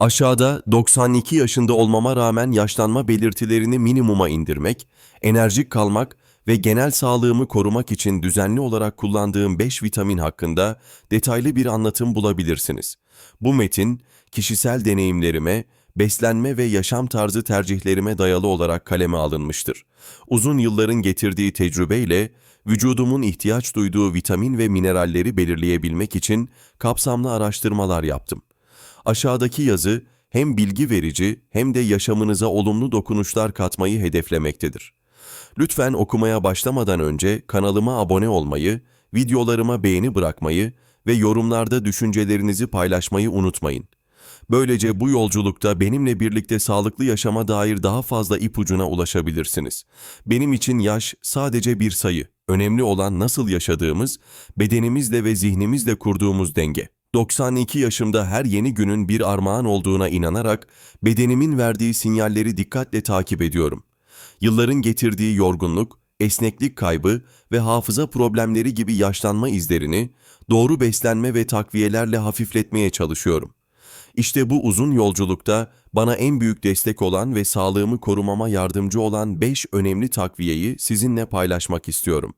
Aşağıda 92 yaşında olmama rağmen yaşlanma belirtilerini minimuma indirmek, enerjik kalmak ve genel sağlığımı korumak için düzenli olarak kullandığım 5 vitamin hakkında detaylı bir anlatım bulabilirsiniz. Bu metin, kişisel deneyimlerime, beslenme ve yaşam tarzı tercihlerime dayalı olarak kaleme alınmıştır. Uzun yılların getirdiği tecrübeyle vücudumun ihtiyaç duyduğu vitamin ve mineralleri belirleyebilmek için kapsamlı araştırmalar yaptım. Aşağıdaki yazı hem bilgi verici hem de yaşamınıza olumlu dokunuşlar katmayı hedeflemektedir. Lütfen okumaya başlamadan önce kanalıma abone olmayı, videolarıma beğeni bırakmayı ve yorumlarda düşüncelerinizi paylaşmayı unutmayın. Böylece bu yolculukta benimle birlikte sağlıklı yaşama dair daha fazla ipucuna ulaşabilirsiniz. Benim için yaş sadece bir sayı. Önemli olan nasıl yaşadığımız, bedenimizle ve zihnimizle kurduğumuz denge. 92 yaşımda her yeni günün bir armağan olduğuna inanarak bedenimin verdiği sinyalleri dikkatle takip ediyorum. Yılların getirdiği yorgunluk, esneklik kaybı ve hafıza problemleri gibi yaşlanma izlerini doğru beslenme ve takviyelerle hafifletmeye çalışıyorum. İşte bu uzun yolculukta bana en büyük destek olan ve sağlığımı korumama yardımcı olan 5 önemli takviyeyi sizinle paylaşmak istiyorum.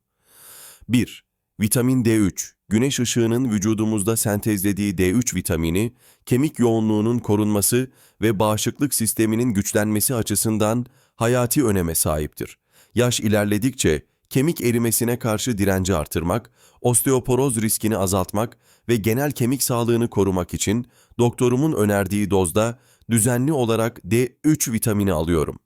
1. Vitamin D3. Güneş ışığının vücudumuzda sentezlediği D3 vitamini, kemik yoğunluğunun korunması ve bağışıklık sisteminin güçlenmesi açısından hayati öneme sahiptir. Yaş ilerledikçe kemik erimesine karşı direnci artırmak, osteoporoz riskini azaltmak ve genel kemik sağlığını korumak için doktorumun önerdiği dozda düzenli olarak D3 vitamini alıyorum.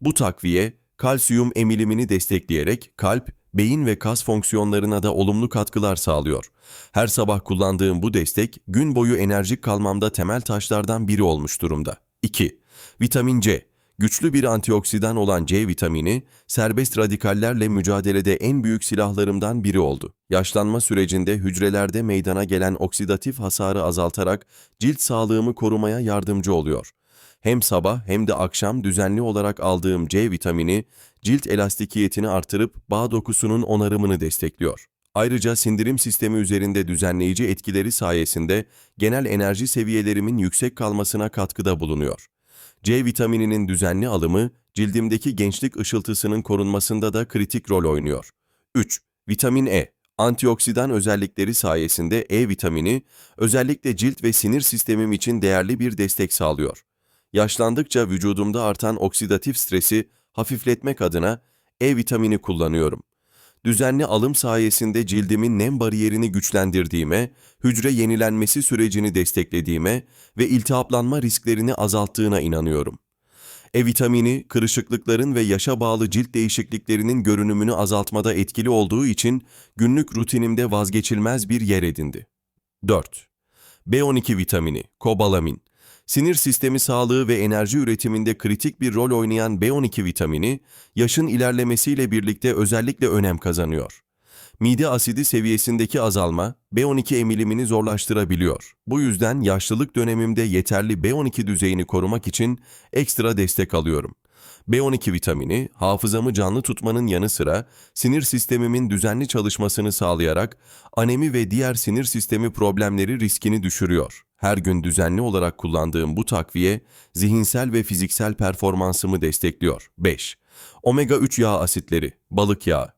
Bu takviye kalsiyum emilimini destekleyerek kalp, beyin ve kas fonksiyonlarına da olumlu katkılar sağlıyor. Her sabah kullandığım bu destek gün boyu enerjik kalmamda temel taşlardan biri olmuş durumda. 2. Vitamin C. Güçlü bir antioksidan olan C vitamini, serbest radikallerle mücadelede en büyük silahlarımdan biri oldu. Yaşlanma sürecinde hücrelerde meydana gelen oksidatif hasarı azaltarak cilt sağlığımı korumaya yardımcı oluyor. Hem sabah hem de akşam düzenli olarak aldığım C vitamini, cilt elastikiyetini artırıp bağ dokusunun onarımını destekliyor. Ayrıca sindirim sistemi üzerinde düzenleyici etkileri sayesinde genel enerji seviyelerimin yüksek kalmasına katkıda bulunuyor. C vitamininin düzenli alımı cildimdeki gençlik ışıltısının korunmasında da kritik rol oynuyor. 3. Vitamin E Antioksidan özellikleri sayesinde E vitamini özellikle cilt ve sinir sistemim için değerli bir destek sağlıyor. Yaşlandıkça vücudumda artan oksidatif stresi hafifletmek adına E vitamini kullanıyorum. Düzenli alım sayesinde cildimin nem bariyerini güçlendirdiğime, hücre yenilenmesi sürecini desteklediğime ve iltihaplanma risklerini azalttığına inanıyorum. E vitamini, kırışıklıkların ve yaşa bağlı cilt değişikliklerinin görünümünü azaltmada etkili olduğu için günlük rutinimde vazgeçilmez bir yer edindi. 4. B12 vitamini, kobalamin. Sinir sistemi sağlığı ve enerji üretiminde kritik bir rol oynayan B12 vitamini, yaşın ilerlemesiyle birlikte özellikle önem kazanıyor. Mide asidi seviyesindeki azalma B12 emilimini zorlaştırabiliyor. Bu yüzden yaşlılık dönemimde yeterli B12 düzeyini korumak için ekstra destek alıyorum. B12 vitamini hafızamı canlı tutmanın yanı sıra sinir sistemimin düzenli çalışmasını sağlayarak anemi ve diğer sinir sistemi problemleri riskini düşürüyor. Her gün düzenli olarak kullandığım bu takviye zihinsel ve fiziksel performansımı destekliyor. 5. Omega 3 yağ asitleri, balık yağı.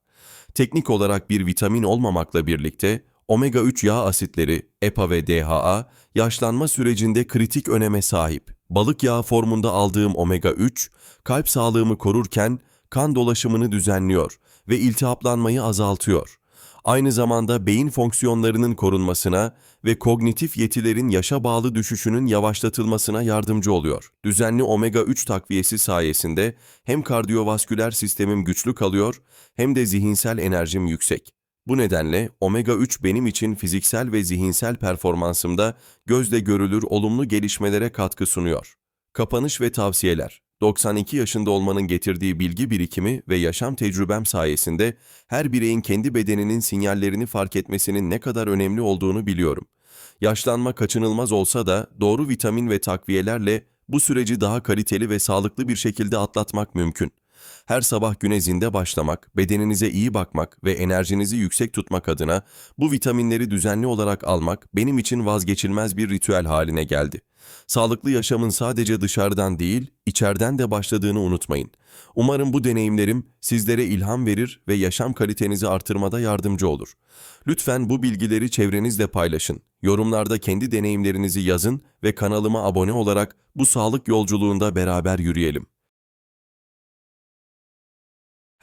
Teknik olarak bir vitamin olmamakla birlikte omega 3 yağ asitleri, EPA ve DHA yaşlanma sürecinde kritik öneme sahip. Balık yağı formunda aldığım omega 3 kalp sağlığımı korurken kan dolaşımını düzenliyor ve iltihaplanmayı azaltıyor. Aynı zamanda beyin fonksiyonlarının korunmasına ve kognitif yetilerin yaşa bağlı düşüşünün yavaşlatılmasına yardımcı oluyor. Düzenli omega 3 takviyesi sayesinde hem kardiyovasküler sistemim güçlü kalıyor hem de zihinsel enerjim yüksek. Bu nedenle omega 3 benim için fiziksel ve zihinsel performansımda gözle görülür olumlu gelişmelere katkı sunuyor. Kapanış ve tavsiyeler 92 yaşında olmanın getirdiği bilgi birikimi ve yaşam tecrübem sayesinde her bireyin kendi bedeninin sinyallerini fark etmesinin ne kadar önemli olduğunu biliyorum. Yaşlanma kaçınılmaz olsa da doğru vitamin ve takviyelerle bu süreci daha kaliteli ve sağlıklı bir şekilde atlatmak mümkün. Her sabah güne zinde başlamak, bedeninize iyi bakmak ve enerjinizi yüksek tutmak adına bu vitaminleri düzenli olarak almak benim için vazgeçilmez bir ritüel haline geldi. Sağlıklı yaşamın sadece dışarıdan değil, içeriden de başladığını unutmayın. Umarım bu deneyimlerim sizlere ilham verir ve yaşam kalitenizi artırmada yardımcı olur. Lütfen bu bilgileri çevrenizle paylaşın. Yorumlarda kendi deneyimlerinizi yazın ve kanalıma abone olarak bu sağlık yolculuğunda beraber yürüyelim.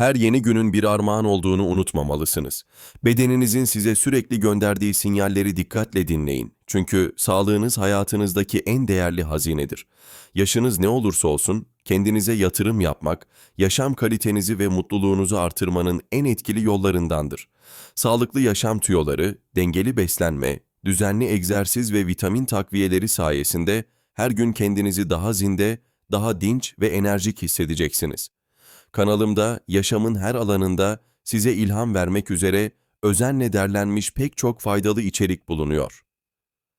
Her yeni günün bir armağan olduğunu unutmamalısınız. Bedeninizin size sürekli gönderdiği sinyalleri dikkatle dinleyin. Çünkü sağlığınız hayatınızdaki en değerli hazinedir. Yaşınız ne olursa olsun, kendinize yatırım yapmak, yaşam kalitenizi ve mutluluğunuzu artırmanın en etkili yollarındandır. Sağlıklı yaşam tüyoları, dengeli beslenme, düzenli egzersiz ve vitamin takviyeleri sayesinde her gün kendinizi daha zinde, daha dinç ve enerjik hissedeceksiniz. Kanalımda yaşamın her alanında size ilham vermek üzere özenle derlenmiş pek çok faydalı içerik bulunuyor.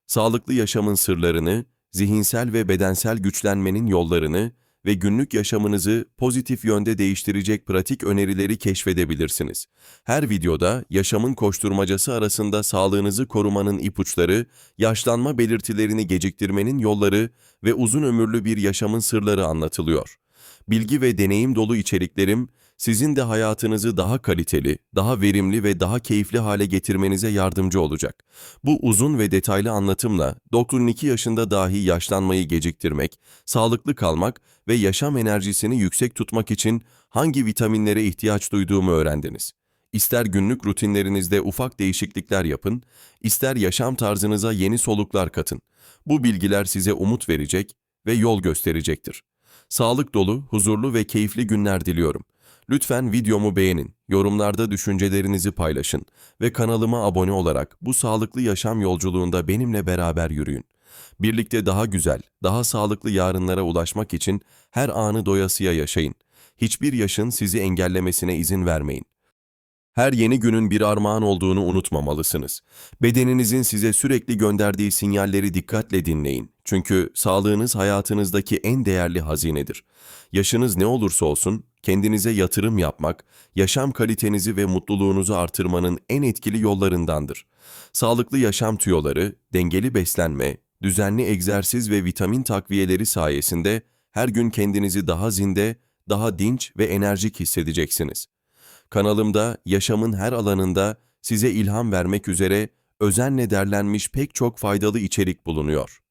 Sağlıklı yaşamın sırlarını, zihinsel ve bedensel güçlenmenin yollarını ve günlük yaşamınızı pozitif yönde değiştirecek pratik önerileri keşfedebilirsiniz. Her videoda yaşamın koşturmacası arasında sağlığınızı korumanın ipuçları, yaşlanma belirtilerini geciktirmenin yolları ve uzun ömürlü bir yaşamın sırları anlatılıyor bilgi ve deneyim dolu içeriklerim sizin de hayatınızı daha kaliteli, daha verimli ve daha keyifli hale getirmenize yardımcı olacak. Bu uzun ve detaylı anlatımla 92 yaşında dahi yaşlanmayı geciktirmek, sağlıklı kalmak ve yaşam enerjisini yüksek tutmak için hangi vitaminlere ihtiyaç duyduğumu öğrendiniz. İster günlük rutinlerinizde ufak değişiklikler yapın, ister yaşam tarzınıza yeni soluklar katın. Bu bilgiler size umut verecek ve yol gösterecektir. Sağlık dolu, huzurlu ve keyifli günler diliyorum. Lütfen videomu beğenin, yorumlarda düşüncelerinizi paylaşın ve kanalıma abone olarak bu sağlıklı yaşam yolculuğunda benimle beraber yürüyün. Birlikte daha güzel, daha sağlıklı yarınlara ulaşmak için her anı doyasıya yaşayın. Hiçbir yaşın sizi engellemesine izin vermeyin. Her yeni günün bir armağan olduğunu unutmamalısınız. Bedeninizin size sürekli gönderdiği sinyalleri dikkatle dinleyin. Çünkü sağlığınız hayatınızdaki en değerli hazinedir. Yaşınız ne olursa olsun, kendinize yatırım yapmak, yaşam kalitenizi ve mutluluğunuzu artırmanın en etkili yollarındandır. Sağlıklı yaşam tüyoları, dengeli beslenme, düzenli egzersiz ve vitamin takviyeleri sayesinde her gün kendinizi daha zinde, daha dinç ve enerjik hissedeceksiniz. Kanalımda yaşamın her alanında size ilham vermek üzere özenle derlenmiş pek çok faydalı içerik bulunuyor.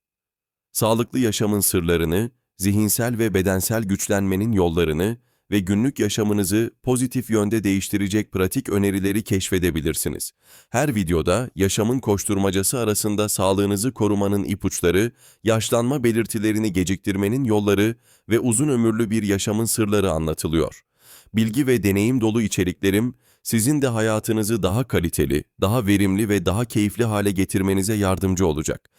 Sağlıklı yaşamın sırlarını, zihinsel ve bedensel güçlenmenin yollarını ve günlük yaşamınızı pozitif yönde değiştirecek pratik önerileri keşfedebilirsiniz. Her videoda yaşamın koşturmacası arasında sağlığınızı korumanın ipuçları, yaşlanma belirtilerini geciktirmenin yolları ve uzun ömürlü bir yaşamın sırları anlatılıyor bilgi ve deneyim dolu içeriklerim sizin de hayatınızı daha kaliteli, daha verimli ve daha keyifli hale getirmenize yardımcı olacak.